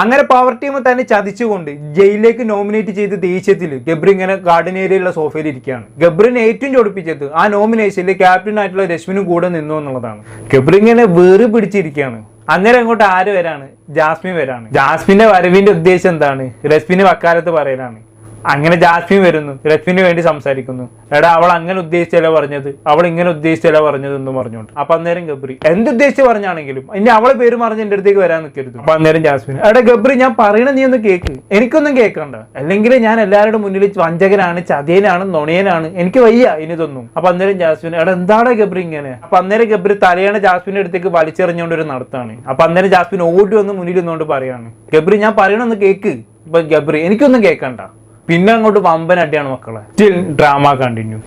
അങ്ങനെ power team തന്നെ ചതിച്ചുകൊണ്ട് ജയിലിലേക്ക് നോമിനേറ്റ് ചെയ്ത് ദേശീയത്തിൽ ഗബ്രി ഇങ്ങനെ ഗാർഡൻ ഏരിയയിലുള്ള സോഫയിൽ ഇരിക്കുകയാണ്. ഗബ്രിനെ ഏറ്റവും ചൊടിപ്പിച്ചത് ആ നോമിനേഷനിൽ ക്യാപ്റ്റൻ ആയിട്ടുള്ള രശ്മിനും കൂടെ നിന്നു എന്നുള്ളതാണ്. ഗബ്രി ഇങ്ങനെ വേറി പിടിച്ചിരിക്കുകയാണ്. അന്നേരം അങ്ങോട്ട് ആര് വരാണ്? ജാസ്മിൻ വരാണ്. ജാസ്മിന്റെ വരവിന്റെ ഉദ്ദേശം എന്താണ്? രശ്മിന് വക്കാലത്ത് പറയലാണ്. അങ്ങനെ ജാസ്മിൻ വരുന്നു. രഫിന് വേണ്ടി സംസാരിക്കുന്നു. എടാ അവൾ അങ്ങനെ ഉദ്ദേശിച്ചല്ല പറഞ്ഞത്? അവൾ ഇങ്ങനെ ഉദ്ദേശിച്ചല്ല പറഞ്ഞത് എന്ന് പറഞ്ഞുകൊണ്ട്. അപ്പൊ അന്നേരം ഗബ്രി എന്തുദ്ദേശിച്ച് പറഞ്ഞാണെങ്കിലും ഇനി അവളെ പേര് പറഞ്ഞ് എന്റെ അടുത്തേക്ക് വരാൻ നിൽക്കരുത് അപ്പൊ അന്നേരം ജാസ്മിൻ എടാ ഗബ്രി ഞാൻ പറയണ നീ ഒന്ന് കേക്ക്. എനിക്കൊന്നും കേൾക്കണ്ട അല്ലെങ്കിൽ ഞാൻ എല്ലാവരുടെ മുന്നിൽ വഞ്ചകനാണ് ചതിയനാണ് നൊണയനാണ്. എനിക്ക് വയ്യ ഇനി ഇതൊന്നും അപ്പൊ അന്നേരം ജാസ്മിൻ എടാ എന്താണ് ഗബ്രി ഇങ്ങനെ? അപ്പൊ അന്നേരം ഗബ്രി തലയാണ് ജാസ്മിന്റെ അടുത്തേക്ക് വലിച്ചെറിഞ്ഞുകൊണ്ട് ഒരു നടത്താണ്. അപ്പൊ അന്നേരം ജാസ്മിൻ ഓടി വന്ന് മുന്നിൽ നിന്നുകൊണ്ട് പറയാണ് ഗബ്രി ഞാൻ പറയണമെന്ന് കേക്ക്. ഇപ്പൊ ഗബ്രി എനിക്കൊന്നും കേൾക്കണ്ട പിന്നെ അങ്ങോട്ട് വമ്പൻ അടിയാണ് മക്കളെ. സ്റ്റിൽ ഡ്രാമ കണ്ടിന്യൂ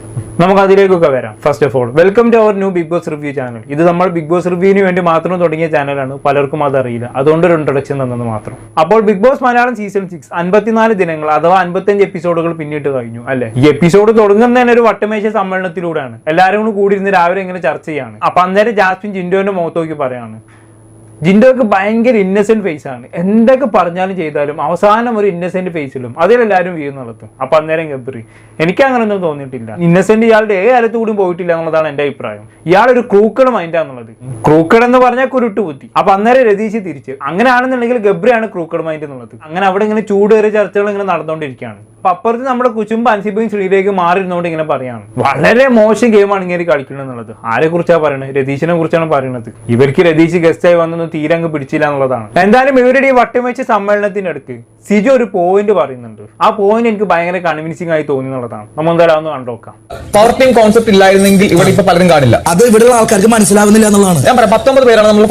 നമുക്ക് അതിലേക്കൊക്കെ വരാം. First of all welcome to our new Bigg Boss review channel ഇത് നമ്മൾ ബിഗ് ബോസ് റിവ്യൂവിന് വേണ്ടി മാത്രം തുടങ്ങിയ ചാനലാണ് പലർക്കും അതറിയില്ല അതുകൊണ്ട് ഒരു ഇൻട്രൊഡക്ഷൻ തന്നത് മാത്രം. അപ്പോൾ Bigg Boss Malayalam season six അൻപത്തിനാല് ദിനങ്ങൾ അഥവാ അൻപത്തഞ്ച് എപ്പിസോഡുകൾ പിന്നിട്ട് കഴിഞ്ഞു അല്ലെ? ഈ എപ്പിസോഡ് തുടങ്ങുന്ന തന്നെ ഒരു വട്ടമേശ സമ്മേളനത്തിലൂടെയാണ്. എല്ലാവരും കൂടി കൂടിയിരുന്ന് രാവിലെ ഇങ്ങനെ ചർച്ച ചെയ്യാണ്. അപ്പൊ അന്നേരം ജാസ്മിൻ ജിൻഡോന്റെ മുഖത്തോക്കി പറയാണ് ജിൻഡോക്ക് ഭയങ്കര ഇന്നസെന്റ് ഫേസ് ആണ്. എന്തൊക്കെ പറഞ്ഞാലും ചെയ്താലും അവസാനം ഒരു ഇന്നസെന്റ് ഫേസിലും അതിലെല്ലാവരും വ്യൂ നടത്തും. അപ്പൊ അന്നേരം ഗബ്രി എനിക്ക് അങ്ങനെ ഒന്നും തോന്നിയിട്ടില്ല. ഇന്നസെന്റ് ഇയാളുടെ ഏ കാലത്ത് കൂടി പോയിട്ടില്ല എന്നുള്ളതാണ് എന്റെ അഭിപ്രായം. ഇയാളൊരു ക്രൂക്കഡ് മൈൻഡാന്നുള്ളത് ക്രൂക്കഡ് എന്ന് പറഞ്ഞാൽ കുരുട്ട് ബുദ്ധി. അപ്പൊ അന്നേരം രതീശ് തിരിച്ച് അങ്ങനെയാണെന്നുണ്ടെങ്കിൽ ഗബ്രിയാണ് ക്രൂക്കഡ് മൈൻഡ് എന്നുള്ളത്. അങ്ങനെ അവിടെ ഇങ്ങനെ ചൂടേറിയ ചർച്ചകൾ ഇങ്ങനെ നടന്നുകൊണ്ടിരിക്കുകയാണ്. അപ്പൊ അപ്പുറത്ത് നമ്മുടെ കുച്ചുമ്പ് അൻസിബയും ശ്രീയിലേക്ക് മാറി ഇരുന്നുകൊണ്ട് ഇങ്ങനെ പറയാണ്. വളരെ മോശം ഗെയിമാണ് ഇങ്ങനെ കളിക്കുന്നത് എന്നുള്ളത്. ആരെ കുറിച്ചാണ് പറയുന്നത് രതീശിനെ കുറിച്ചാണ് പറയുന്നത് ഇവർക്ക് രതീശ് ഗസ്റ്റായി വന്നൊന്നും തീരെ അങ്ങ് പിടിച്ചില്ല എന്നുള്ളതാണ്. എന്തായാലും ഇവരുടെ ഈ വട്ടമേച്ച സമ്മേളനത്തിനടുക്ക് സിജു ഒരു പോയിന്റ് പറയുന്നുണ്ട്. ആ പോയിന്റ് എനിക്ക് ഭയങ്കര കൺവിൻസിംഗ് ആയി തോന്നി എന്നുള്ളതാണ്. നമ്മൾ എന്തായാലും ഒന്ന് കണ്ടോക്കാം പവർപ്പിംഗ് കോൺസെപ്റ്റ് ഇല്ലായിരുന്നെങ്കിൽ ഇവിടെ ഇപ്പൊ പലരും കാണില്ല. അത് ഇവിടെയുള്ള ആൾക്കാർക്ക് മനസ്സിലാവുന്നില്ല എന്നുള്ളതാണ്. ഞാൻ പറയാം പത്തൊമ്പത് പേരാണ് നമ്മൾ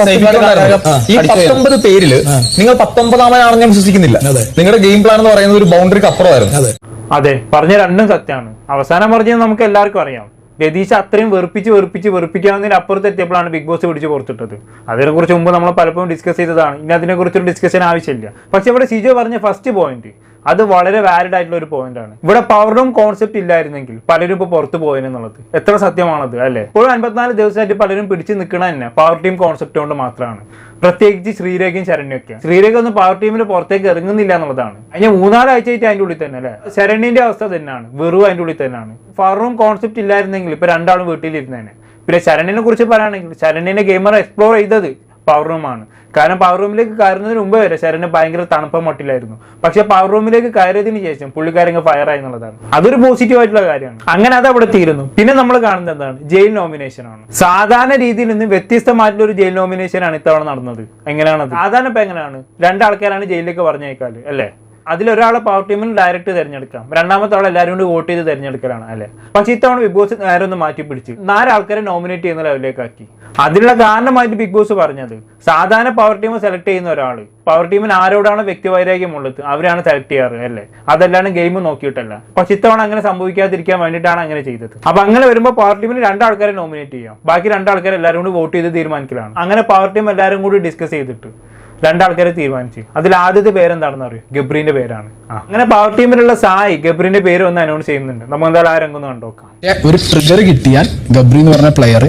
ഈ പത്തൊമ്പത് പേരിൽ നിങ്ങൾ പത്തൊമ്പതാമനാണെന്ന് ഞാൻ വിശ്വസിക്കുന്നില്ല. അതെ. നിങ്ങളുടെ ഗെയിം പ്ലാൻ എന്ന് പറയുന്നത് ഒരു ബൗണ്ടറിക്ക് അപ്പുറമായിരുന്നു. അതെ. അതെ പറഞ്ഞ രണ്ടും സത്യമാണ്. അവസാനം പറഞ്ഞത് നമുക്ക് എല്ലാവർക്കും അറിയാം. രതീഷ് അത്രയും വെറുപ്പിച്ച് വെറുപ്പിച്ച് വെറുപ്പിക്കാവുന്നതിന് അപ്പുറത്ത് എത്തിയപ്പോഴാണ് ബിഗ് ബോസ് പിടിച്ച് പുറത്തിട്ടത്. അതിനെക്കുറിച്ച് മുമ്പ് നമ്മൾ പലപ്പോഴും ഡിസ്കസ് ചെയ്തതാണ്. ഇനി അതിനെക്കുറിച്ചൊരു ഡിസ്കഷൻ ആവശ്യമില്ല. പക്ഷെ ഇവിടെ സിജോ പറഞ്ഞ ഫസ്റ്റ് പോയിന്റ് അത് വളരെ വാലിഡ് ആയിട്ടുള്ള ഒരു പോയിന്റ് ആണ്. ഇവിടെ പവർ റൂം കോൺസെപ്റ്റ് ഇല്ലായിരുന്നെങ്കിൽ പലരും ഇപ്പോൾ പുറത്ത് പോയെന്നുള്ളത് എത്ര സത്യമാണത് അല്ലേ? ഇപ്പോഴും അൻപത്തിനാല് ദിവസമായിട്ട് പലരും പിടിച്ചു നിൽക്കണ തന്നെ പവർ ടീം കോൺസെപ്റ്റ് കൊണ്ട് മാത്രമാണ്. പ്രത്യേകിച്ച് ശ്രീരേഖയും ശരണ്യൊക്കെയാണ് ശ്രീരേഖ ഒന്നും പവർ ടീമിൽ പുറത്തേക്ക് ഇറങ്ങുന്നില്ല എന്നുള്ളതാണ്. അതിന് മൂന്നാലാഴ്ചയായിട്ട് അതിന്റെ ഉള്ളിൽ തന്നെ അല്ലേ? ശരണ്യന്റെ അവസ്ഥ തന്നെയാണ്. വെറും അതിന്റെ ഉള്ളിൽ തന്നെയാണ്. ഫാറൂം കോൺസെപ്റ്റ് ഇല്ലായിരുന്നെങ്കിൽ ഇപ്പൊ രണ്ടാളും വീട്ടിലിരുന്നേനെ. പിന്നെ ശരണ്യനെ കുറിച്ച് പറയുകയാണെങ്കിൽ ശരണ്യനെ ഗെയിമർ എക്സ്പ്ലോർ ചെയ്തത് പവർ റൂമാണ് കാരണം പവർ റൂമിലേക്ക് കയറുന്നതിന് മുമ്പ് വരെ ശരന് ഭയങ്കര തണുപ്പ മട്ടിലായിരുന്നു. പക്ഷെ പവർ റൂമിലേക്ക് കയറിയതിന് ശേഷം പുള്ളിക്കാരങ്ങ് ഫയർ ആയി എന്നുള്ളതാണ്. അതൊരു പോസിറ്റീവ് ആയിട്ടുള്ള കാര്യമാണ്. അങ്ങനെ അത് അവിടെ തീരുന്നു. പിന്നെ നമ്മൾ കാണുന്നത് എന്താണ്? ജയിൽ നോമിനേഷൻ ആണ്. സാധാരണ രീതിയിൽ നിന്ന് വ്യത്യസ്തമായിട്ടുള്ള ഒരു ജയിൽ നോമിനേഷൻ ആണ് ഇത്തവണ നടന്നത്. എങ്ങനെയാണത്? സാധാരണ ഇപ്പൊ എങ്ങനെയാണ്? രണ്ടാൾക്കാരാണ് ജയിലിലേക്ക് പറഞ്ഞേക്കാൽ അല്ലേ? അതിലൊരാളെ പവർ ടീമിൽ ഡയറക്റ്റ് തിരഞ്ഞെടുക്കാം. രണ്ടാമത്തെ ആൾ എല്ലാവരും കൂടി വോട്ട് ചെയ്ത് തിരഞ്ഞെടുക്കലാണ് അല്ലെ? പക്ഷെ ഇത്തവണ ബിഗ് ബോസ് നേരെ ഒന്ന് മാറ്റി പിടിച്ച് നാലാൾക്കാരെ നോമിനേറ്റ് ചെയ്യുന്ന ലെവലിലേക്ക് ആക്കി. അതിനുള്ള കാരണമായിട്ട് ബിഗ് ബോസ് പറഞ്ഞത് സാധാരണ പവർ ടീം സെലക്ട് ചെയ്യുന്ന ഒരാൾ പവർ ടീമിന് ആരോടാണ് വ്യക്തിവൈരാഗ്യമുള്ളത് അവരാണ് സെലക്ട് ചെയ്യാറ് അല്ലേ? അതല്ലാണ്ട് ഗെയിം നോക്കിയിട്ടല്ല. പക്ഷെ ഇത്തവണ അങ്ങനെ സംഭവിക്കാതിരിക്കാൻ വേണ്ടിയിട്ടാണ് അങ്ങനെ ചെയ്തത്. അപ്പൊ അങ്ങനെ വരുമ്പോൾ പവർ ടീമിന് രണ്ടാൾക്കാരെ നോമിനേറ്റ് ചെയ്യാം. ബാക്കി രണ്ടാൾക്കാരെ എല്ലാവരും കൂടി വോട്ട് ചെയ്ത് തീരുമാനിക്കലാണ്. അങ്ങനെ പവർ ടീം എല്ലാവരും കൂടി ഡിസ്കസ് ചെയ്തിട്ട് രണ്ടാൾക്കാരെ തീരുമാനിച്ചു. അതിൽ ആദ്യത്തെ പേരെന്താണെന്ന് അറിയോ? ഗബ്രീന്റെ പേരാണ്. അങ്ങനെ പവർ ടീമിലുള്ള സായി ഗബ്രീന്റെ പേര് ഒന്ന് അനൗൺസ് ചെയ്യുന്നുണ്ട്. നമ്മൾ എന്തായാലും ആ രംഗം കണ്ടോക്കാം ഒരു ട്രിഗർ കിട്ടിയാൽ ഗബ്രി എന്ന് പറഞ്ഞ പ്ലെയർ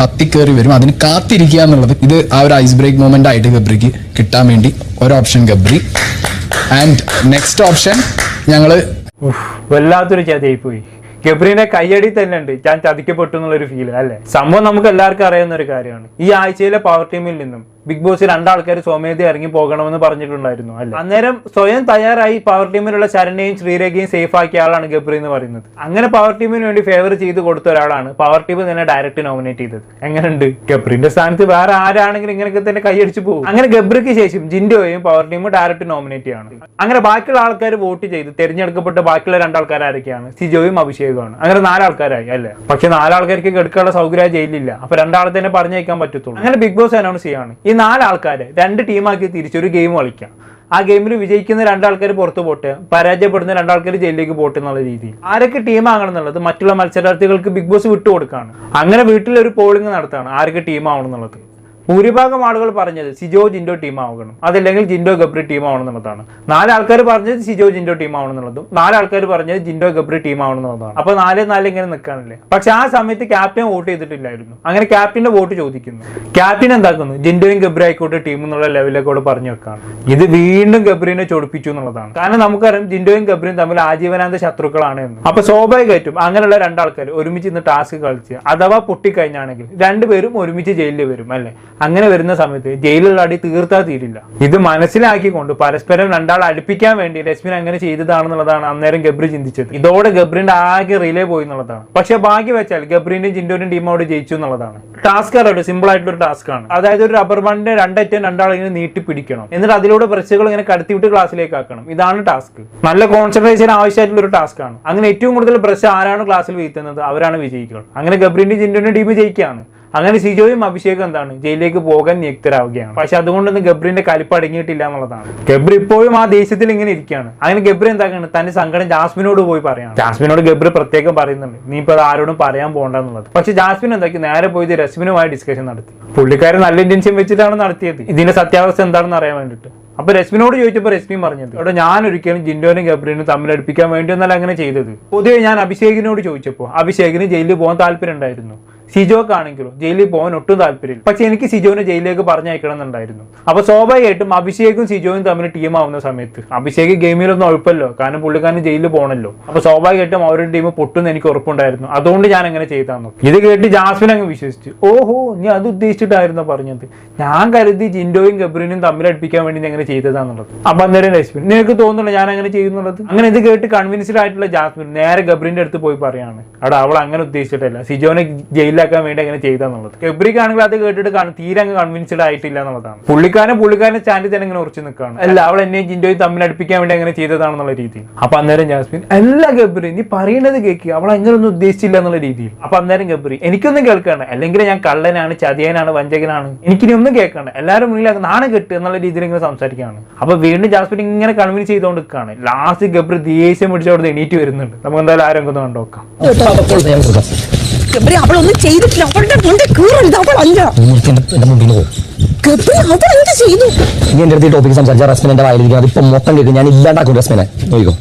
കത്തിക്കേറി വരും. അതിന് കാത്തിരിക്കുക എന്നുള്ളത് ഇത് ആ ഒരു ഐസ് ബ്രേക്ക് മൂമെന്റ് ആയിട്ട് ഗബ്രിക്ക് കിട്ടാൻ വേണ്ടി ഒരു option Gabri. And next option ഞങ്ങൾ വല്ലാത്തൊരു ചതിയായി പോയി ഗബ്രീന്റെ കയ്യടി തന്നെ ഉണ്ട് ഞാൻ ചതിക്കപ്പെട്ടു എന്നുള്ളൊരു ഫീൽ അല്ലേ? സംഭവം നമുക്ക് എല്ലാവർക്കും അറിയാവുന്ന ഒരു കാര്യമാണ്. ഈ ആഴ്ചയിലെ പവർ ടീമിൽ നിന്നും ബിഗ് ബോസ് രണ്ടാൾക്കാർ സ്വമേധ ഇറങ്ങി പോകണമെന്ന് പറഞ്ഞിട്ടുണ്ടായിരുന്നു അല്ലെ? അന്നേരം സ്വയം തയ്യാറായി പവർ ടീമിലുള്ള ശരണ്യയും ശ്രീരേഖയും സേഫ് ആക്കിയ ആളാണ് ഗബ്രി എന്ന് പറയുന്നത്. അങ്ങനെ പവർ ടീമിന് വേണ്ടി ഫേവർ ചെയ്ത് കൊടുത്ത ഒരാളാണ് പവർ ടീം തന്നെ ഡയറക്റ്റ് നോമിനേറ്റ് ചെയ്തത്. എങ്ങനെയുണ്ട് ഗബ്രിന്റെ സ്ഥാനത്ത് വേറെ ആരാണെങ്കിലും ഇങ്ങനെയൊക്കെ തന്നെ കൈയടിച്ചു പോകും. അങ്ങനെ ഗബ്രിക്ക് ശേഷം ജിൻഡോയും പവർ ടീം ഡയറക്റ്റ് നോമിനേറ്റ് ചെയ്യാണ്. അങ്ങനെ ബാക്കിയുള്ള ആൾക്കാർ വോട്ട് ചെയ്ത് തിരഞ്ഞെടുക്കപ്പെട്ട ബാക്കിയുള്ള രണ്ടാൾക്കാർ ആരൊക്കെയാണ് സിജോയും അഭിഷേകമാണ്. അങ്ങനെ നാലാൾക്കാരായി അല്ലെ? പക്ഷെ നാലാൾക്കാർക്ക് എടുക്കാനുള്ള സൗകര്യം ജയിലില്ല അപ്പൊ രണ്ടാളെ തന്നെ പറഞ്ഞേക്കാൻ പറ്റത്തുള്ളൂ. അങ്ങനെ ബിഗ് ബോസ് അനൗൺസ് ചെയ്യാണ്. ഈ നാലാൾക്കാരെ രണ്ട് ടീമാക്കി തിരിച്ചൊരു ഗെയിം കളിക്കാം. ആ ഗെയിമിൽ വിജയിക്കുന്ന രണ്ടാൾക്കാർ പുറത്ത് പോട്ട് പരാജയപ്പെടുന്ന രണ്ടാൾക്കാർ ജയിലിലേക്ക് പോട്ടെ എന്നുള്ള രീതി ആരൊക്കെ ടീമാകണം എന്നുള്ളത് മറ്റുള്ള മത്സരാർത്ഥികൾക്ക് ബിഗ് ബോസ് വിട്ടുകൊടുക്കാണ്. അങ്ങനെ വീട്ടിലൊരു പോളിംഗ് നടത്താണ് ആരൊക്കെ ടീമാവണം എന്നുള്ളത്. ഭൂരിഭാഗം ആളുകൾ പറഞ്ഞത് സിജോ ജിൻഡോ ടീം ആവണം അതല്ലെങ്കിൽ ജിൻഡോ ഗബ്രി ടീം ആവണം എന്നുള്ളതാണ് നാല് ആൾക്കാർ പറഞ്ഞത് സിജോ ജിൻഡോ ടീം ആവണം എന്നുള്ളതും നാല് ആൾക്കാർ പറഞ്ഞത് ജിൻഡോ ഗബ്രി ടീം ആവണം എന്നുള്ളതാണ് അപ്പൊ നാല് നാല് ഇങ്ങനെ നിൽക്കാനല്ലേ പക്ഷെ ആ സമയത്ത് ക്യാപ്റ്റൻ വോട്ട് ചെയ്തിട്ടില്ലായിരുന്നു. അങ്ങനെ ക്യാപ്റ്റന്റെ വോട്ട് ചോദിക്കുന്നു. ക്യാപ്റ്റൻ എന്താക്കുന്നു? ജിൻഡോയും ഗബ്രി ആയിക്കോട്ടെ ടീം എന്നുള്ള ലെവലിലേക്കോട് പറഞ്ഞു വെക്കാണ്. ഇത് വീണ്ടും ഗബ്രീനെ ചൊടിപ്പിച്ചു എന്നുള്ളതാണ്. കാരണം നമുക്കറിയാം ജിൻഡോയും ഗബ്രിയും തമ്മിൽ ആജീവനാന്ത ശത്രുക്കളാണ് എന്ന്. അപ്പൊ സ്വാഭാവികമായിട്ടും അങ്ങനെയുള്ള രണ്ടാൾക്കാർ ഒരുമിച്ച് ഇന്ന് ടാസ്ക് കളിച്ച് അഥവാ പൊട്ടിക്കഴിഞ്ഞാണെങ്കിൽ രണ്ടുപേരും ഒരുമിച്ച് ജയിലിൽ വരും അല്ലെ? അങ്ങനെ വരുന്ന സമയത്ത് ജയിലിലുള്ള അടി തീർത്താ തീരില്ല. ഇത് മനസ്സിലാക്കിക്കൊണ്ട് പരസ്പരം രണ്ടാൾ അടുപ്പിക്കാൻ വേണ്ടി രശ്മിൻ അങ്ങനെ ചെയ്തതാണെന്നുള്ളതാണ് അന്നേരം ഗബ്രി ചിന്തിച്ചത്. ഇതോടെ ഗബ്രിന്റെ ആകെ റിലേ പോയി എന്നുള്ളതാണ്. പക്ഷെ ബാക്കി വെച്ചാൽ ഗബ്രിന്റെയും ജിൻഡോന്റെയും ടീം അവിടെ ജയിച്ചു എന്നുള്ളതാണ്. ടാസ്ക് അറിയാം സിമ്പിൾ ആയിട്ടുള്ള ഒരു ടാസ്ക് ആണ്. അതായത് ഒരു റബ്ബർ ബാൻഡിന്റെ രണ്ടറ്റം രണ്ടാൾ ഇങ്ങനെ നീട്ടി പിടിക്കണം. എന്നിട്ട് അതിലൂടെ ബ്രഷുകൾ ഇങ്ങനെ കടത്തിവിട്ട് ക്ലാസ്സിലേക്ക് ആക്കണം. ഇതാണ് ടാസ്ക് നല്ല കോൺസെൻട്രേഷൻ ആവശ്യമായിട്ടുള്ള ഒരു ടാസ്ക് ആണ്. അങ്ങനെ ഏറ്റവും കൂടുതൽ ബ്രഷ് ആരാണ് ക്ലാസ്സിൽ വീഴ്ത്തുന്നത്? അവരാണ് വിജയിക്കുക. അങ്ങനെ ഗബ്രിന്റെ ജിൻഡോന്റെ ടീം ജയിക്കുകയാണ്. അങ്ങനെ സിജോയും അഭിഷേകും എന്താണ്? ജയിലിലേക്ക് പോകാൻ നിയുക്തരാവുകയാണ്. പക്ഷെ അതുകൊണ്ടൊന്നും ഗബ്രിന്റെ കലിപ്പ് അടങ്ങിയിട്ടില്ല എന്നുള്ളതാണ്. ഗബ്രി ഇപ്പോഴും ആ ദേശത്തിൽ ഇങ്ങനെ ഇരിക്കുകയാണ്. അങ്ങനെ ഗബ്രി എന്താക്കാണ്? തന്റെ സങ്കടം ജാസ്മിനോട് പോയി പറയാണ്. ജാസ്മിനോട് ഗബ്രി പ്രത്യേകം പറയുന്നുണ്ട്. നീ ഇപ്പൊ അത് ആരോടും പറയാൻ പോകണ്ടെന്നുള്ളത് പക്ഷെ ജാസ്മിൻ എന്താക്കി? നേരെ പോയി രശ്മിനുമായി ഡിസ്കഷൻ നടത്തി. പുള്ളിക്കാരൻ നല്ല ഇന്റൻഷൻ വെച്ചിട്ടാണ് നടത്തിയത്. ഇതിന്റെ സത്യാവസ്ഥ എന്താണെന്ന് അറിയാൻ വേണ്ടിയിട്ട്. അപ്പൊ രശ്മിനോട് ചോദിച്ചപ്പോൾ രശ്മി പറഞ്ഞത് അവിടെ ഞാൻ ഒരിക്കലും ജിൻഡോനും ഗബ്രീനും വേണ്ടി ഒന്നല്ല അങ്ങനെ ചെയ്തത്. പൊതുവെ ഞാൻ അഭിഷേകിനോട് ചോദിച്ചപ്പോൾ അഭിഷേകിന് ജയിലിൽ പോകാൻ താല്പര്യം ഉണ്ടായിരുന്നു. സിജോക്കാണെങ്കിലും ജയിലിൽ പോകാൻ ഒട്ടും താല്പര്യമില്ല. പക്ഷെ എനിക്ക് സിജോനെ ജയിലിലേക്ക് പറഞ്ഞയക്കണം എന്നുണ്ടായിരുന്നു അപ്പൊ സ്വാഭാവികമായിട്ടും അഭിഷേകും സിജോയും തമ്മിൽ ടീം ആവുന്ന സമയത്ത്. അഭിഷേക് ഗെയിമിലൊന്നും ഉഴപ്പല്ലോ കാരണം പുള്ളിക്കാരൻ ജയിലിൽ പോകണല്ലോ അപ്പൊ സ്വാഭാവികമായിട്ടും അവരുടെ ടീം പൊട്ടുന്ന എനിക്ക് ഉറപ്പുണ്ടായിരുന്നു. അതുകൊണ്ട് ഞാൻ അങ്ങനെ ചെയ്താന്നു ഇത് കേട്ട് ജാസ്മിൻ അങ്ങ് വിശ്വസിച്ചു. ഓഹോ നീ അത് ഉദ്ദേശിച്ചിട്ടായിരുന്നു പറഞ്ഞത്? ഞാൻ കരുതി ജിൻഡോയും ഗബ്രീനും തമ്മിൽ അടുപ്പിക്കാൻ വേണ്ടി നീ അങ്ങനെ ചെയ്തതാന്നുള്ളത്. അപ്പൊ അന്നേരം ലക്ഷ്മി നിനക്ക് തോന്നുന്നില്ല ഞാൻ അങ്ങനെ ചെയ്യുന്നുള്ളത്? അങ്ങനെ ഇത് കേട്ട് കൺവിൻസ്ഡ് ആയിട്ടുള്ള ജാസ്മിൻ നേരെ ഗബ്രീന്റെ അടുത്ത് പോയി പറയാണ്. അവിടെ അവൾ അങ്ങനെ ഉദ്ദേശിച്ചിട്ടില്ല. സിജോനെ ജയിലിലാക്കാൻ വേണ്ടി അങ്ങനെ ചെയ്തെന്നുള്ളത് ഗബ്രിക്കാണെങ്കിൽ അത് കേട്ടിട്ട് തീരെ അങ്ങ് കൺവിൻസ്ഡ് ആയിട്ടില്ല എന്നുള്ളതാണ്. പുള്ളിക്കാരൻ പുള്ളിക്കാരൻ ചാൻഡിൽ തന്നെ ഇങ്ങനെ ഉറച്ചു നിൽക്കുകയാണ്. അല്ല അവൾ എന്നെ ജിൻഡോയും തമ്മിൽ അടുപ്പിക്കാൻ വേണ്ടി അങ്ങനെ ചെയ്തതാണെന്നുള്ള രീതിയിൽ. അപ്പൊ അന്നേരം ജാസ്മിൻ അല്ല ഗബ്രി നീ പറയേണ്ടത് കേൾക്കുക അവൾ അങ്ങനെ ഒന്നും ഉദ്ദേശിച്ചില്ല എന്നുള്ള രീതിയിൽ. അപ്പൊ അന്നേരം ഗബ്രി എനിക്കൊന്നും കേൾക്കണ്ട അല്ലെങ്കിൽ ഞാൻ കള്ളനാണ് ചതിയനാണ് വഞ്ചകനാണ്. എനിക്കിനി ഒന്നും കേൾക്കണ്ട എല്ലാവരും മുന്നിൽ നാണം കെട്ടുക എന്നുള്ള രീതിയിൽ ഇങ്ങനെ സംസാരിക്കുകയാണ്. അപ്പൊ വീണ്ടും ജാസ്മിൻ ഇങ്ങനെ കൺവിൻസ് ചെയ്തുകൊണ്ട് നിൽക്കുകയാണ് ലാസ്റ്റ് ഗബ്രി ദേഷ്യം പിടിച്ചവിടെ എണീറ്റ് വരുന്നുണ്ട്. നമുക്ക് എന്തായാലും ആരും ഒന്ന് കണ്ടോക്കാം ഗബ്രി അവളൊന്നും ചെയ്തിട്ടില്ല. അവളുടെ മുന്നിൽ കീറരുത് അവളല്ല എന്റെ മുമ്പിൽ പോകും ഗബ്രി അവൾ എന്ത് ചെയ്തു നീ എന്റെ അടുത്ത് ഈ ടോപ്പിക്ക് സംസാരിച്ച റസ്മിന്റെ വായിലിരിക്കുന്നത് ഇപ്പൊ മൊത്തം കേൾക്കും. ഞാൻ ഇല്ലാണ്ടാക്കും റസ്മിനെ. നോക്കിക്കോ.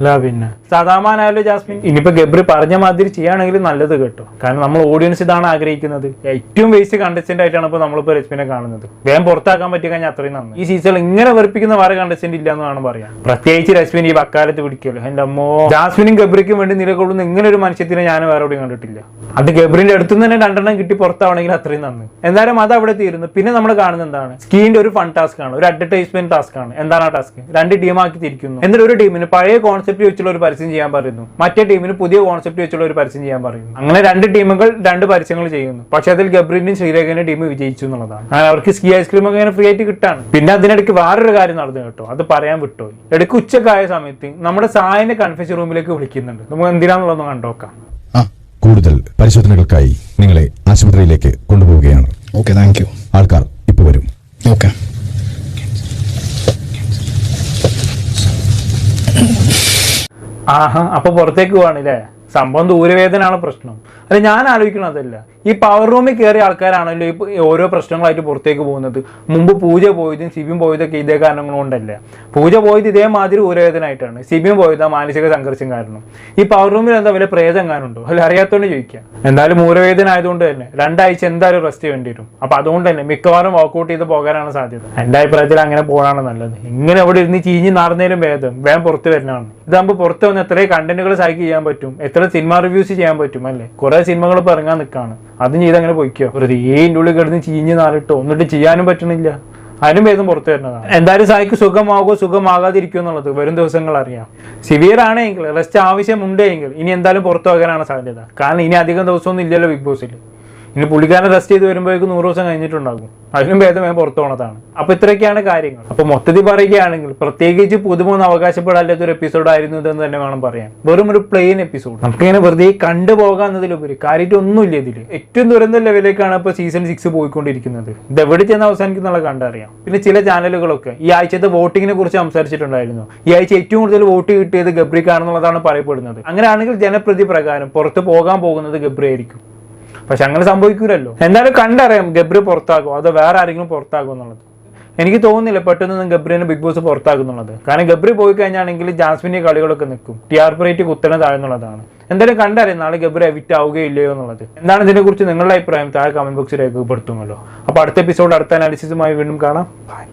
പിന്നെ. സദാമാനായാലും ജാസ്മിൻ ഇനിയിപ്പോ ഗബ്രി പറഞ്ഞ മാതിരി ചെയ്യുകയാണെങ്കിൽ നല്ലത് കേട്ടോ. കാരണം നമ്മൾ ഓഡിയൻസ് ഇതാണ് ആഗ്രഹിക്കുന്നത്. ഏറ്റവും വേസ്റ്റ് കണ്ടസ്റ്റന്റ് ആയിട്ടാണ് ഇപ്പൊ നമ്മളിപ്പോ രശ്മിനെ കാണുന്നത്. വേഗം പുറത്താക്കാൻ പറ്റി കഴിഞ്ഞാൽ അത്രയും നന്ദി ഈ സീസൺ ഇങ്ങനെ വെറുപ്പിക്കുന്ന വേറെ കണ്ടസ്റ്റന്റ് ഇല്ല എന്നാണ് പറയാം പ്രത്യേകിച്ച് രശ്മിൻ ഈ വക്കാലത്ത് പിടിക്കുമല്ലോ. എന്റെ അമ്മോ. ജാസ്മിനും ഗബ്രിക്കും വേണ്ടി നിലകൊള്ളുന്ന ഇങ്ങനെ ഒരു മനുഷ്യത്തിനെ ഞാൻ വേറെ എവിടെയും കണ്ടിട്ടില്ല. അത് ഗബ്രിന്റെ അടുത്ത് തന്നെ രണ്ടെണ്ണം കിട്ടി പുറത്താവണമെങ്കിൽ അത്രയും നന്ദി എന്തായാലും അത് അവിടെ തീരുന്നു. പിന്നെ നമ്മൾ കാണുന്നത് എന്താണ്? സ്കീന്റെ ഒരു ഫൺ ടാസ്ക് ആണ്. ഒരു അഡ്വർടൈസ്മെന്റ് ടാസ്ക് ആണ്. എന്താണ് ആ ടാസ്ക് രണ്ട് ടീമാക്കി തിരിക്കുന്നു. എന്നിട്ട് ഒരു ടീമിന് പഴയ കോൺസെപ്റ്റ് വെച്ചുള്ള ഒരു പരസ്യം ചെയ്യാൻ പറയുന്നു. മറ്റേ ടീമിന് പുതിയ കോൺസെപ്റ്റ് വെച്ചുള്ള ഒരു പരസ്യം ചെയ്യാൻ പറയുന്നു. അങ്ങനെ രണ്ട് ടീമുകൾ രണ്ട് പരസ്യങ്ങൾ ചെയ്യുന്നു. പക്ഷേ അതിൽ ഗബ്രീനും ശ്രീരേഖന്റെ ടീം വിജയിച്ചു എന്നുള്ളതാണ്. അങ്ങനെ അവർക്ക് സ്കീ ഐസ്ക്രീം ഒക്കെ ഇങ്ങനെ ഫ്രീ ആയിട്ട് കിട്ടാണ്. പിന്നെ അതിനിടയ്ക്ക് വേറൊരു കാര്യം നടന്നു കേട്ടോ. അത് പറയാൻ വിട്ടോ ഇടയ്ക്ക് ഉച്ചക്കായ സമയത്ത് നമ്മുടെ സായനെ കൺഫ്യൂഷൻ റൂമിലേക്ക് വിളിക്കുന്നുണ്ട്. നമുക്ക് എന്തിനാന്നുള്ളതൊന്ന് കണ്ടോക്കാം ആ കൂടുതൽ പരിശോധനകൾക്കായി നിങ്ങളെ ആശുപത്രിയിലേക്ക് കൊണ്ടുപോവുകയാണ്. ഓക്കെ താങ്ക് യു ആൾക്കാർ ഇപ്പോൾ വരും. ഓക്കെ ആഹാ അപ്പൊ പുറത്തേക്ക് പോവാണല്ലേ സംഭവം ദൂരവേദനാണ് പ്രശ്നം. അല്ല ഞാൻ ആലോചിക്കണതല്ല ഈ പവർ റൂമിൽ കയറിയ ആൾക്കാരാണല്ലോ ഈ ഓരോ പ്രശ്നങ്ങളായിട്ട് പുറത്തേക്ക് പോകുന്നത്. മുമ്പ് പൂജ പോയതും സിബിയും പോയതൊക്കെ ഇതേ കാരണങ്ങൾ കൊണ്ടല്ല. പൂജ പോയത് ഇതേമാതിരി ഊരവേദനായിട്ടാണ് സിബിയും പോയത് മാനസിക സംഘർഷം കാരണം. ഈ പവർ റൂമിൽ എന്താ വല്ല പ്രേതം കാണുന്നുണ്ടോ അല്ല അറിയാത്തോണ്ട് ചോദിക്കാം. എന്തായാലും ഊരവേദന ആയതുകൊണ്ട് തന്നെ രണ്ടാഴ്ച എന്തായാലും റെസ്റ്റ് വേണ്ടി വരും. അപ്പൊ അതുകൊണ്ട് തന്നെ മിക്കവാറും വർക്കൗട്ട് ചെയ്ത് പോകാനാണ് സാധ്യത. എന്റെ അഭിപ്രായത്തിൽ അങ്ങനെ പോകാനാണ് നല്ലത്. ഇങ്ങനെ അവിടെ ഇരുന്ന് ചീഞ്ഞ് നടന്നതിലും ഭേദം. വേഗം പുറത്ത് വരുന്നതാണ് ഇതാകുമ്പോൾ പുറത്ത് വന്ന് എത്രയും കണ്ടന്റുകൾ സൈക്ക് ചെയ്യാൻ പറ്റും. എത്ര സിനിമ റിവ്യൂസ് ചെയ്യാൻ പറ്റും അല്ലേ? കുറെ സിനിമകൾ ഇപ്പൊ ഇറങ്ങാൻ നിൽക്കാണ് അതും ചെയ്ത് അങ്ങനെ പോയിക്കോ. ഒരു ഏഴിന്റെ ഉള്ളിൽ കിടന്ന് ചീഞ്ഞ് നാലിട്ടോ ഒന്നിട്ട് ചെയ്യാനും പറ്റണില്ല. അതിനും ഭേദം പുറത്തു വരുന്നതാണ്. എന്തായാലും സായിക്ക് സുഖമാകോ സുഖമാകാതിരിക്കുമോ എന്നുള്ളത് വരും ദിവസങ്ങൾ അറിയാം. സിവിയർ ആണെങ്കിൽ റെസ്റ്റ് ആവശ്യമുണ്ടെങ്കിൽ ഇനി എന്തായാലും പുറത്തു പോകാനാണ് സാധ്യത. കാരണം ഇനി അധികം ദിവസമൊന്നും ഇല്ലല്ലോ ബിഗ് ബോസിൽ ഇനി പുള്ളിക്കാരൻ റെസ്റ്റ് ചെയ്ത് വരുമ്പോഴേക്കും നൂറ് ദിവസം കഴിഞ്ഞിട്ടുണ്ടാകും. അതിനും ഭേദം വേഗം പുറത്തു പോണതാണ്. അപ്പൊ ഇത്രയൊക്കെയാണ് കാര്യങ്ങൾ. അപ്പൊ മൊത്തത്തിൽ പറയുകയാണെങ്കിൽ പ്രത്യേകിച്ച് പുതുമൊന്നും അവകാശപ്പെടാത്ത ഒരു എപ്പിസോഡ് ആയിരുന്നു ഇതെന്ന് തന്നെ വേണം പറയാൻ. വെറും ഒരു പ്ലെയിൻ എപ്പിസോഡ് നമുക്കിങ്ങനെ വെറുതെ കണ്ടുപോകാന്നതിലുപരി കാര്യമായിട്ട് ഒന്നുമില്ല ഇതിൽ ഏറ്റവും ദുരന്ത ലെവലിലേക്കാണ് ഇപ്പൊ സീസൺ സിക്സ് പോയിക്കൊണ്ടിരിക്കുന്നത്. ഇത് എവിടെ ചെന്ന് അവസാനിക്കുന്നുള്ള കണ്ടറിയാം. പിന്നെ ചില ചാനലുകളൊക്കെ ഈ ആഴ്ചത്തെ വോട്ടിങ്ങിനെ കുറിച്ച് സംസാരിച്ചിട്ടുണ്ടായിരുന്നു. ഈ ആഴ്ച ഏറ്റവും കൂടുതൽ വോട്ട് കിട്ടിയത് ഗബ്രിക്കാണെന്നുള്ളതാണ് പറയപ്പെടുന്നത്. അങ്ങനെയാണെങ്കിൽ ജനപ്രതി പ്രകാരം പുറത്ത് പോകാൻ പോകുന്നത് ഗബ്രി ആയിരിക്കും. പക്ഷെ അങ്ങനെ സംഭവിക്കൂലല്ലോ. എന്തായാലും കണ്ടറിയാം ഗബ്രി പുറത്താകും അതോ വേറെ ആരെങ്കിലും പുറത്താകും എന്നുള്ളത്. എനിക്ക് തോന്നുന്നില്ല പെട്ടെന്ന് ഗബ്രിനെ ബിഗ് ബോസ് പുറത്താക്കുന്നുള്ളത് കാരണം ഗബ്രി പോയി കഴിഞ്ഞാണെങ്കിൽ ജാസ്മിന്റെ കളികളൊക്കെ നിൽക്കും. ടി ആർ പി റേറ്റ് കുത്തനെ താഴ്ന്നുള്ളതാണ് എന്തായാലും കണ്ടറിയാം നാളെ ഗബ്രി എവിറ്റ് ആവുകയില്ലയോ എന്നുള്ളത്. എന്താണ് ഇതിനെക്കുറിച്ച് നിങ്ങളുടെ അഭിപ്രായം? താഴെ കമന്റ് ബോക്സിൽ രേഖപ്പെടുത്തുമല്ലോ. അപ്പോൾ അടുത്ത എപ്പിസോഡ് അടുത്ത അനാലിസിസുമായി വീണ്ടും കാണാം. ബൈ